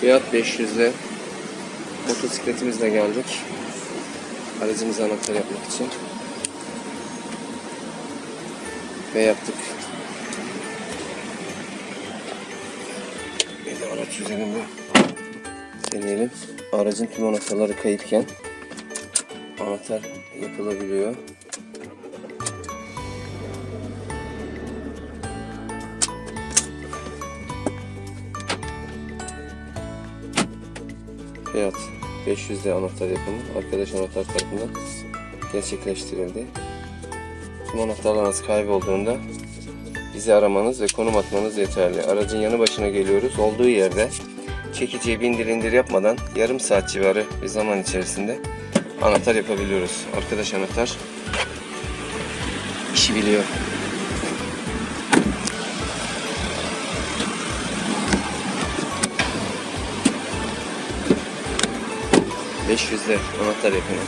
Fiyat 500'de. Motosikletimizle geldik. Aracımıza anahtar yapmak için. Ve yaptık. Bir de araç üzerinde deneyelim. Aracın tüm anahtarları kayıpken anahtar yapılabiliyor. Fiyat 500 de anahtar yapımı arkadaş anahtar tarafından gerçekleştirildi. Tüm anahtarlarınız kaybolduğunda bizi aramanız ve konum atmanız yeterli. Aracın yanı başına geliyoruz. Olduğu yerde çekiciye bindir indir yapmadan yarım saat civarı bir zaman içerisinde anahtar yapabiliyoruz. Arkadaş anahtar işi biliyor. ...500'de anahtar yapımı.